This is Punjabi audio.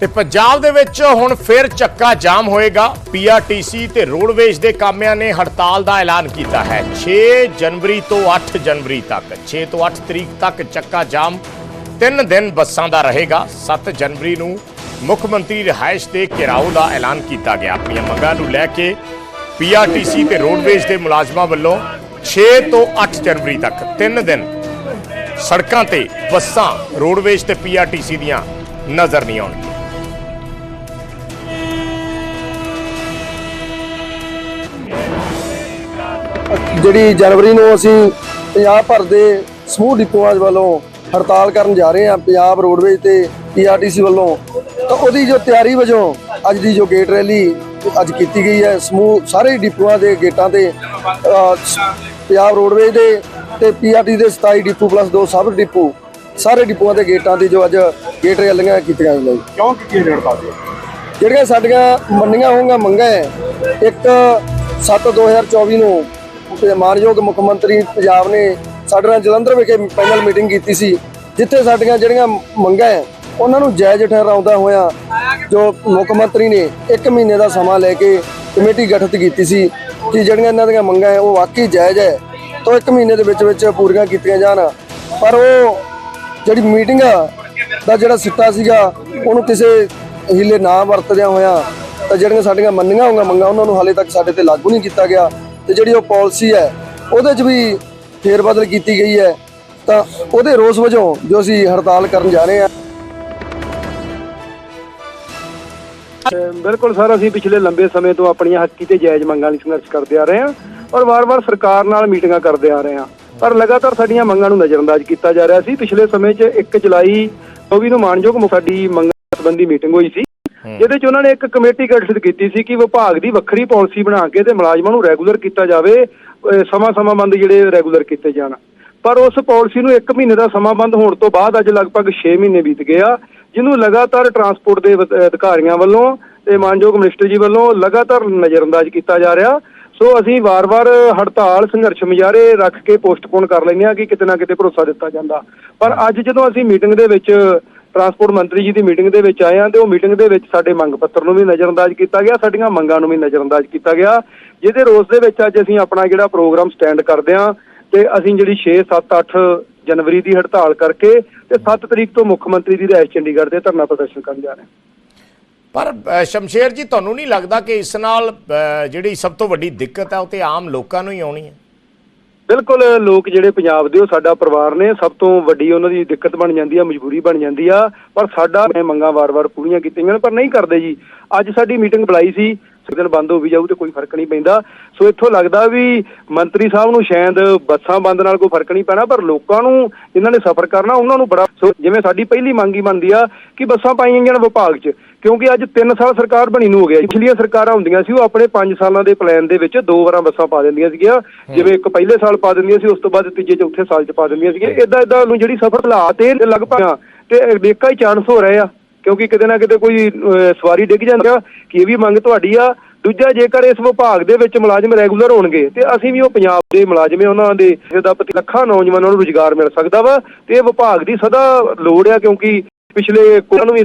ਤੇ ਪੰਜਾਬ ਦੇ ਵਿੱਚ ਹੁਣ ਫਿਰ ਚੱਕਾ ਜਾਮ ਹੋਏਗਾ। ਪੀਆਰਟੀਸੀ ਤੇ ਰੋਡਵੇਜ਼ ਦੇ ਕਾਮਿਆਂ ਨੇ ਹੜਤਾਲ ਦਾ ਐਲਾਨ ਕੀਤਾ ਹੈ। 6 ਜਨਵਰੀ ਤੋਂ 8 ਜਨਵਰੀ ਤੱਕ 6 ਤੋਂ 8 ਤਰੀਕ ਤੱਕ ਚੱਕਾ ਜਾਮ। ਤਿੰਨ ਦਿਨ ਬੱਸਾਂ ਦਾ ਰਹੇਗਾ। 7 ਜਨਵਰੀ ਨੂੰ ਮੁੱਖ ਮੰਤਰੀ ਰਿਹਾਇਸ਼ ਦੇ ਘਿਰਾਓ ਦਾ ਐਲਾਨ ਕੀਤਾ ਗਿਆ। ਆਪਣੀਆਂ ਮੰਗਾਂ ਨੂੰ ਲੈ ਕੇ ਪੀਆਰਟੀਸੀ ਤੇ ਰੋਡਵੇਜ਼ ਦੇ ਮੁਲਾਜ਼ਮਾਂ ਵੱਲੋਂ 6 ਤੋਂ 8 ਜਨਵਰੀ ਤੱਕ, ਤਿੰਨ ਦਿਨ ਸੜਕਾਂ ਤੇ ਬੱਸਾਂ ਰੋਡਵੇਜ਼ ਤੇ ਪੀਆਰਟੀਸੀ ਦੀਆਂ ਨਜ਼ਰ ਨਹੀਂ ਆਉਣਗੀਆਂ। ਜਿਹੜੀ ਜਨਵਰੀ ਨੂੰ ਅਸੀਂ ਪੰਜਾਬ ਭਰ ਦੇ ਸਮੂਹ ਡਿਪੂਆਂ ਵੱਲੋਂ ਹੜਤਾਲ ਕਰਨ ਜਾ ਰਹੇ ਹਾਂ ਪੰਜਾਬ ਰੋਡਵੇਜ਼ ਤੇ ਪੀਆਰਟੀਸੀ ਵੱਲੋਂ ਤਾਂ ਉਹਦੀ ਜੋ ਤਿਆਰੀ ਵਜੋਂ ਅੱਜ ਦੀ ਜੋ ਗੇਟ ਰੈਲੀ ਅੱਜ ਕੀਤੀ ਗਈ ਹੈ ਸਮੂਹ ਸਾਰੇ ਡਿਪੂਆਂ ਦੇ ਗੇਟਾਂ ਤੇ ਪੰਜਾਬ ਰੋਡਵੇਜ਼ ਦੇ ਤੇ ਪੀਆਰਟੀ ਦੇ 27 ਡਿਪੂ ਪਲੱਸ ਦੋ ਸਬ ਡਿਪੂ ਸਾਰੇ ਡਿਪੂਆਂ ਦੇ ਗੇਟਾਂ ਦੀ ਜੋ ਅੱਜ ਗੇਟ ਰੈਲੀਆਂ ਕੀਤੀਆਂ ਗਈਆਂ ਕਿਉਂ ਕੀਤੀ ਹੜਤਾਲ? ਜਿਹੜੀਆਂ ਸਾਡੀਆਂ ਮੰਨੀਆਂ ਹੋਈਆਂ ਮੰਗਾਂ ਇੱਕ 7 2024 ਨੂੰ ਤੇ ਮਾਨਯੋਗ ਮੁੱਖ ਮੰਤਰੀ ਪੰਜਾਬ ਨੇ ਸਾਡੇ ਨਾਲ ਜਲੰਧਰ ਵਿਖੇ ਪੈਨਲ ਮੀਟਿੰਗ ਕੀਤੀ ਸੀ, ਜਿੱਥੇ ਸਾਡੀਆਂ ਜਿਹੜੀਆਂ ਮੰਗਾਂ ਹੈ, ਉਹਨਾਂ ਨੂੰ ਜਾਇਜ਼ ਠਹਿਰਾਉਂਦਾ ਹੋਇਆ ਜੋ ਮੁੱਖ ਮੰਤਰੀ ਨੇ 1 ਮਹੀਨੇ ਦਾ ਸਮਾਂ ਲੈ ਕੇ ਕਮੇਟੀ ਗਠਿਤ ਕੀਤੀ ਸੀ ਕਿ ਜਿਹੜੀਆਂ ਇਹਨਾਂ ਦੀਆਂ ਮੰਗਾਂ ਹੈ, ਉਹ ਵਾਕਈ ਜਾਇਜ਼ ਹੈ, ਤਾਂ 1 ਮਹੀਨੇ ਦੇ ਵਿੱਚ ਵਿੱਚ ਪੂਰੀਆਂ ਕੀਤੀਆਂ ਜਾਣ। ਪਰ ਉਹ ਜਿਹੜੀ ਮੀਟਿੰਗ ਦਾ ਜਿਹੜਾ ਸਿੱਟਾ ਸੀਗਾ, ਉਹਨੂੰ ਕਿਸੇ ਹੀਲੇ ਨਾ ਵਰਤਦਿਆਂ ਹੋਇਆ, ਤਾਂ ਜਿਹੜੀਆਂ ਸਾਡੀਆਂ ਮੰਨੀਆਂ ਹੋਈਆਂ ਮੰਗਾਂ, ਉਹਨਾਂ ਨੂੰ ਹਾਲੇ ਤੱਕ ਸਾਡੇ ਤੇ ਲਾਗੂ ਨਹੀਂ ਕੀਤਾ ਗਿਆ। ਤੇ ਜਿਹੜੀ ਉਹ ਪਾਲਿਸੀ ਹੈ, ਉਹਦੇ 'ਚ ਵੀ ਫੇਰਬਦਲ ਕੀਤੀ ਗਈ ਹੈ। ਤਾਂ ਉਹਦੇ ਰੋਸ ਵਜੋਂ ਜੋ ਅਸੀਂ ਹੜਤਾਲ ਕਰਨ ਜਾ ਰਹੇ ਹਾਂ। ਬਿਲਕੁਲ ਸਰ, ਅਸੀਂ ਪਿਛਲੇ ਲੰਬੇ ਸਮੇਂ ਤੋਂ ਆਪਣੀਆਂ ਹੱਕੀ ਤੇ ਜਾਇਜ਼ ਮੰਗਾਂ ਲਈ ਸੰਘਰਸ਼ ਕਰਦੇ ਆ ਰਹੇ ਹਾਂ ਔਰ ਵਾਰ-ਵਾਰ ਸਰਕਾਰ ਨਾਲ ਮੀਟਿੰਗਾਂ ਕਰਦੇ ਆ ਰਹੇ ਹਾਂ। ਪਰ ਲਗਾਤਾਰ ਸਾਡੀਆਂ ਮੰਗਾਂ ਨੂੰ ਨਜ਼ਰਅੰਦਾਜ਼ ਕੀਤਾ ਜਾ ਰਿਹਾ ਸੀ। ਪਿਛਲੇ ਸਮੇਂ 'ਚ 1 ਜੁਲਾਈ 24 ਨੂੰ ਮਾਨਯੋਗ ਮੁਖ- ਸਾਡੀ ਮੰਗਾਂ ਸੰਬੰਧੀ ਮੀਟਿੰਗ ਹੋਈ ਸੀ। ਜਿਹਦੇ 'ਚ ਉਹਨਾਂ ਨੇ ਇੱਕ ਕਮੇਟੀ ਗਠਿਤ ਕੀਤੀ ਸੀ ਕਿ ਵਿਭਾਗ ਦੀ ਵੱਖਰੀ ਪਾਲਿਸੀ ਬਣਾ ਕੇ ਤੇ ਮੁਲਾਜ਼ਮਾਂ ਨੂੰ ਰੈਗੂਲਰ ਕੀਤਾ ਜਾਵੇ ਸਮਾਂ-ਸਮਾਂ ਬੰਦ ਜਿਹੜੇ ਰੈਗੂਲਰ ਕੀਤੇ ਜਾਣ। ਪਰ ਉਸ ਪਾਲਿਸੀ ਨੂੰ 1 ਮਹੀਨੇ ਦਾ ਸਮਾਂ ਬੰਦ ਹੋਣ ਤੋਂ ਬਾਅਦ ਅੱਜ ਲਗਭਗ 6 ਮਹੀਨੇ ਬੀਤ ਗਏ ਆ ਜਿਹਨੂੰ ਲਗਾਤਾਰ ਟਰਾਂਸਪੋਰਟ ਦੇ ਅਧਿਕਾਰੀਆਂ ਵੱਲੋਂ ਤੇ ਮਾਨਯੋਗ ਮਿਨਿਸਟਰ ਜੀ ਵੱਲੋਂ ਲਗਾਤਾਰ ਨਜ਼ਰਅੰਦਾਜ਼ ਕੀਤਾ ਜਾ ਰਿਹਾ। ਸੋ ਅਸੀਂ ਵਾਰ-ਵਾਰ ਹੜਤਾਲ ਸੰਘਰਸ਼ ਮੁਜ਼ਾਹਰੇ ਰੱਖ ਕੇ ਪੋਸਟਪੋਨ ਕਰ ਲੈਂਦੇ ਹਾਂ ਕਿ ਕਿਤੇ ਨਾ ਕਿਤੇ ਭਰੋਸਾ ਦਿੱਤਾ ਜਾਂਦਾ। ਪਰ ਅੱਜ ਜਦੋਂ ਅਸੀਂ ਮੀਟਿੰਗ ਦੇ ਵਿੱਚ ਟਰਾਂਸਪੋਰਟ ਮੰਤਰੀ ਜੀ ਦੀ ਮੀਟਿੰਗ ਦੇ ਵਿੱਚ ਆਏ ਹਾਂ ਤੇ ਉਹ ਮੀਟਿੰਗ ਦੇ ਵਿੱਚ ਸਾਡੇ ਮੰਗ ਪੱਤਰ ਨੂੰ ਵੀ ਨਜ਼ਰਅੰਦਾਜ਼ ਕੀਤਾ ਗਿਆ ਸਾਡੀਆਂ ਮੰਗਾਂ ਨੂੰ ਵੀ ਨਜ਼ਰਅੰਦਾਜ਼ ਕੀਤਾ ਗਿਆ। ਜਿਹਦੇ ਰੋਸ ਦੇ ਵਿੱਚ ਅੱਜ ਅਸੀਂ ਆਪਣਾ ਜਿਹੜਾ ਪ੍ਰੋਗਰਾਮ ਸਟੈਂਡ ਕਰਦੇ ਹਾਂ ਤੇ ਅਸੀਂ ਜਿਹੜੀ 6 7 8 ਜਨਵਰੀ ਦੀ ਹੜਤਾਲ ਕਰਕੇ ਤੇ 7 ਤਰੀਕ ਤੋਂ ਮੁੱਖ ਮੰਤਰੀ ਦੀ ਰਿਹਾਇਸ਼ ਚੰਡੀਗੜ੍ਹ ਦੇ ਧਰਨਾ ਪ੍ਰਦਰਸ਼ਨ ਕਰਨ ਜਾ ਰਹੇ ਹਾਂ। ਪਰ ਸ਼ਮਸ਼ੇਰ ਜੀ ਤੁਹਾਨੂੰ ਨਹੀਂ ਲੱਗਦਾ ਕਿ ਇਸ ਨਾਲ ਅ, ਜਿਹੜੀ ਸਭ ਤੋਂ ਵੱਡੀ ਦਿੱਕਤ ਹੈ ਉਹ ਤੇ ਆਮ ਲੋਕਾਂ ਨੂੰ ਹੀ ਆਉਣੀ ਹੈ? ਬਿਲਕੁਲ ਲੋਕ ਜਿਹੜੇ ਪੰਜਾਬ ਦੇ, ਉਹ ਸਾਡਾ ਪਰਿਵਾਰ ਨੇ, ਸਭ ਤੋਂ ਵੱਡੀ ਉਹਨਾਂ ਦੀ ਦਿੱਕਤ ਬਣ ਜਾਂਦੀ ਆ, ਮਜਬੂਰੀ ਬਣ ਜਾਂਦੀ ਆ। ਪਰ ਸਾਡਾ ਮੈਂ ਮੰਗਾਂ ਵਾਰ-ਵਾਰ ਪੂਰੀਆਂ ਕੀਤੀਆਂ ਪਰ ਨਹੀਂ ਕਰਦੇ ਜੀ। ਅੱਜ ਸਾਡੀ ਮੀਟਿੰਗ ਬੁਲਾਈ ਸੀ ਦਿਨ ਬੰਦ ਹੋ ਵੀ ਜਾਊ ਤੇ ਕੋਈ ਫ਼ਰਕ ਨਹੀਂ ਪੈਂਦਾ। ਸੋ ਇੱਥੋਂ ਲੱਗਦਾ ਵੀ ਮੰਤਰੀ ਸਾਹਿਬ ਨੂੰ ਸ਼ਾਇਦ ਬੱਸਾਂ ਬੰਦ ਨਾਲ ਕੋਈ ਫ਼ਰਕ ਨਹੀਂ ਪੈਣਾ ਪਰ ਲੋਕਾਂ ਨੂੰ ਜਿਨ੍ਹਾਂ ਨੇ ਸਫ਼ਰ ਕਰਨਾ ਉਹਨਾਂ ਨੂੰ ਬੜਾ ਸੋ ਜਿਵੇਂ ਸਾਡੀ ਪਹਿਲੀ ਮੰਗ ਹੀ ਬਣਦੀ ਆ ਕਿ ਬੱਸਾਂ ਪਾਈਆਂ ਨੇ ਵਿਭਾਗ 'ਚ ਕਿਉਂਕਿ ਅੱਜ 3 ਸਾਲ ਸਰਕਾਰ ਬਣੀ ਨੂੰ ਹੋ ਗਿਆ। ਪਿਛਲੀਆਂ ਸਰਕਾਰਾਂ ਹੁੰਦੀਆਂ ਸੀ ਉਹ ਆਪਣੇ 5 ਸਾਲਾਂ ਦੇ ਪਲਾਨ ਦੇ ਵਿੱਚ ਦੋ ਵਾਰਾਂ ਬੱਸਾਂ ਪਾ ਦਿੰਦੀਆਂ ਸੀਗੀਆਂ। ਜਿਵੇਂ ਇੱਕ ਪਹਿਲੇ ਸਾਲ ਪਾ ਦਿੰਦੀਆਂ ਸੀ ਉਸ ਤੋਂ ਬਾਅਦ ਤੀਜੇ ਚੌਥੇ ਸਾਲ 'ਚ ਪਾ ਦਿੰਦੀਆਂ ਸੀਗੀਆਂ। ਇਦਾਂ ਇਦਾਂ ਨੂੰ ਜਿਹੜੀ ਸਫ਼ਰ ਹਾਲਾਤ ਇਹ ਲਗਭਗ ਤੇ ਦੇਖਾ ਹੀ ਚਾਂਸ ਹੋ ਰਹੇ ਆ। ਕਿਉਂਕਿ ਕਿਤੇ ਨਾ ਕਿਤੇ ਕੋਈ ਸਵਾਰੀ ਡਿੱਗ ਜਾਂਦਾ ਕਿ ਇਹ ਵੀ ਮੰਗ ਤੁਹਾਡੀ ਆ। ਦੂਜਾ, ਜੇਕਰ ਇਸ ਵਿਭਾਗ ਦੇ ਵਿੱਚ ਮੁਲਾਜ਼ਮ ਰੈਗੂਲਰ ਹੋਣਗੇ, ਤੇ ਅਸੀਂ ਵੀ ਉਹ ਪੰਜਾਬ ਦੇ ਮੁਲਾਜ਼ਮ ਉਹਨਾਂ ਦੇ ਜਿਹਦਾ ਪ੍ਰਤੀ ਲੱਖਾਂ ਨੌਜਵਾਨਾਂ ਨੂੰ ਰੁਜ਼ਗਾਰ ਮਿਲ ਸਕਦਾ ਵਾ, ਤੇ ਇਹ ਵਿਭਾਗ ਦੀ ਸਦਾ ਲੋੜ ਆ, ਕਿਉਂਕਿ ਪਿਛਲੇ ਕੋਲਾਂ ਨੂੰ ਵੀ